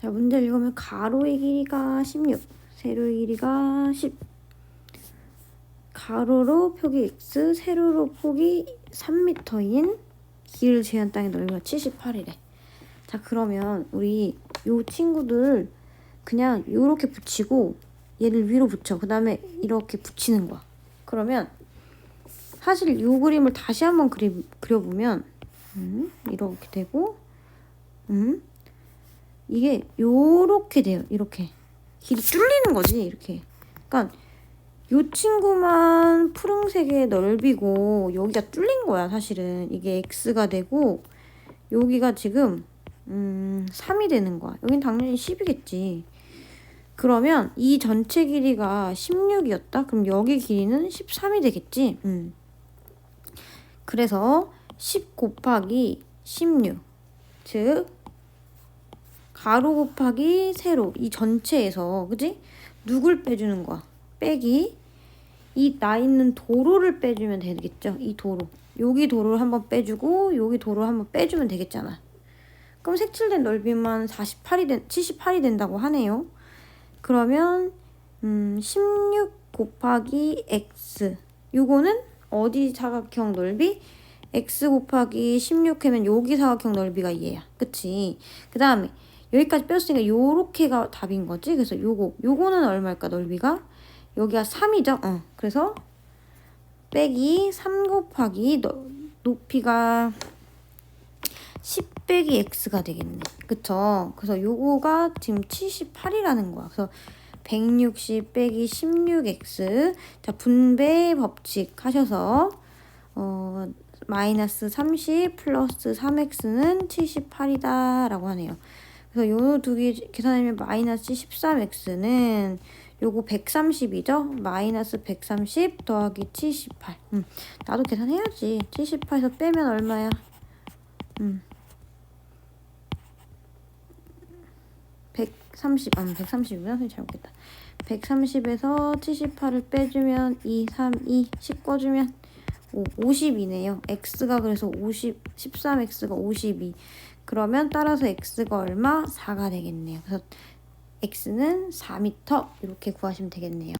자, 문제를 읽으면 가로의 길이가 16, 세로의 길이가 10. 가로로 표기 x, 세로로 폭이 3m인 길 제한 땅의 넓이가 78이래. 자, 그러면 우리 요 친구들 그냥 요렇게 붙이고 얘를 위로 붙여. 그 다음에 이렇게 붙이는 거야. 그러면 사실 요 그림을 다시 한번 그리, 그려보면 음, 이렇게 되고 음, 이게 요렇게 돼요. 이렇게 길이 뚫리는 거지. 이렇게. 그러니까 요 친구만 푸른색의 넓이고 여기가 뚫린 거야. 사실은 이게 x가 되고 여기가 지금 음, 3이 되는 거야. 여긴 당연히 10이겠지. 그러면 이 전체 길이가 16이었다? 그럼 여기 길이는 13이 되겠지? 음. 그래서 10 곱하기 16. 즉, 가로 곱하기 세로. 이 전체에서, 그지? 누굴 빼주는 거야? 빼기. 이 나 있는 도로를 빼주면 되겠죠? 이 도로. 여기 도로를 한번 빼주고, 여기 도로를 한번 빼주면 되겠잖아. 그럼 색칠된 넓이만 48이 된, 78이 된다고 하네요. 그러면 음, 16 곱하기 x 요거는 어디 사각형 넓이? x 곱하기 16하면 여기 사각형 넓이가 얘야. 그치? 그 다음에 여기까지 빼줬으니까 요렇게가 답인 거지. 그래서 요거 요거는 얼마일까 넓이가? 여기가 3이죠. 어. 그래서 빼기 3 곱하기 너, 높이가 10 빼기 x가 되겠네. 그쵸? 그래서 요거가 지금 78이라는 거야. 그래서 160 빼기 16x. 자, 분배 법칙 하셔서, 어, 마이너스 30 플러스 3x는 78이다. 라고 하네요. 그래서 요 두 개 계산하면 마이너스 13x는 요거 130이죠? 마이너스 130 더하기 78. 음, 나도 계산해야지. 78에서 빼면 얼마야? 음. 130, 아, 130이구나. 선생님 잘못했다. 130에서 78을 빼주면 2, 3, 2, 10 꺼주면 5, 50이네요. x가 그래서 50, 13x가 52. 그러면 따라서 x가 얼마? 4가 되겠네요. 그래서 x는 4m 이렇게 구하시면 되겠네요.